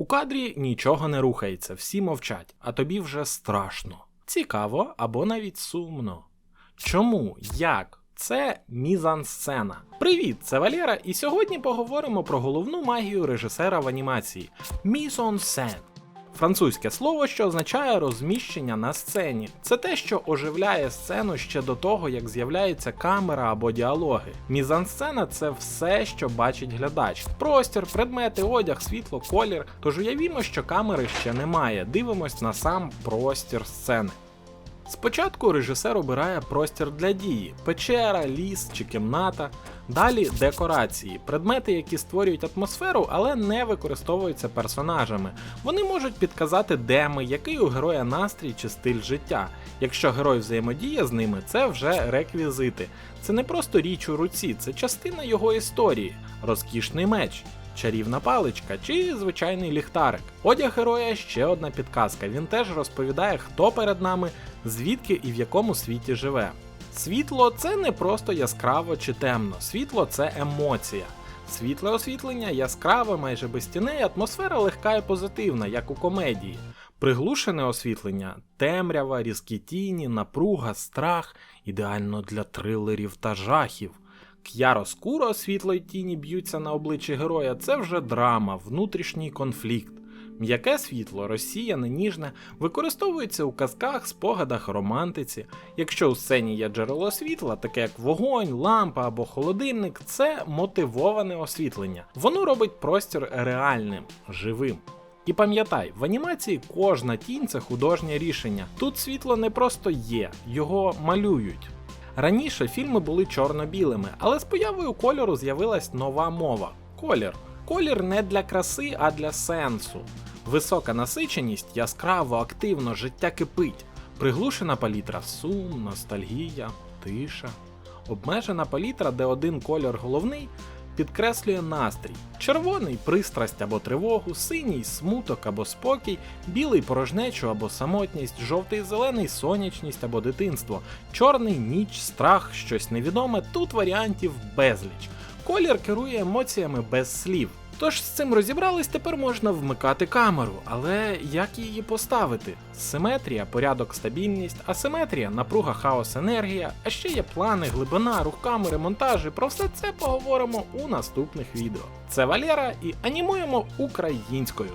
У кадрі нічого не рухається, всі мовчать, а тобі вже страшно. Цікаво або навіть сумно. Чому? Як? Це мізансцена. Привіт, це Валера, і сьогодні поговоримо про головну магію режисера в анімації мізонсцен. Французьке слово, що означає розміщення на сцені. Це те, що оживляє сцену ще до того, як з'являється камера або діалоги. Мізансцена це все, що бачить глядач: простір, предмети, одяг, світло, колір. Тож уявімо, що камери ще немає. Дивимось на сам простір сцени. Спочатку режисер обирає простір для дії: печера, ліс чи кімната. Далі декорації, предмети, які створюють атмосферу, але не використовуються персонажами. Вони можуть підказати, де ми, який у героя настрій чи стиль життя. Якщо герой взаємодіє з ними, це вже реквізити. Це не просто річ у руці, це частина його історії, розкішний меч. Чарівна паличка чи звичайний ліхтарик. Одяг героя ще одна підказка. Він теж розповідає, хто перед нами, звідки і в якому світі живе. Світло це не просто яскраво чи темно, світло це емоція. Світле освітлення яскраве, майже без тіней, атмосфера легка і позитивна, як у комедії. Приглушене освітлення, темрява, різкі тіні, напруга, страх, ідеально для трилерів та жахів. К'яроскуро світло й тіні б'ються на обличчі героя, це вже драма, внутрішній конфлікт. М'яке світло, розсіяне, ніжне, використовується у казках, спогадах, романтиці. Якщо у сцені є джерело світла, таке як вогонь, лампа або холодильник, це мотивоване освітлення. Воно робить простір реальним, живим. І пам'ятай, в анімації кожна тінь це художнє рішення. Тут світло не просто є, його малюють. Раніше фільми були чорно-білими, але з появою кольору з'явилась нова мова колір. Колір не для краси, а для сенсу. Висока насиченість, яскраво, активно, життя кипить. Приглушена палітра сум, ностальгія, тиша. Обмежена палітра, де один колір головний, підкреслює настрій. Червоний пристрасть або тривогу, синій смуток або спокій, білий порожнечу або самотність, жовтий зелений сонячність або дитинство, чорний ніч, страх, щось невідоме. Тут варіантів безліч. Колір керує емоціями без слів. Тож з цим розібрались, тепер можна вмикати камеру, але як її поставити? Симетрія, порядок, стабільність, асиметрія, напруга, хаос, енергія, а ще є плани, глибина, рух камери, монтажі. Про все це поговоримо у наступних відео. Це Валера і анімуємо українською.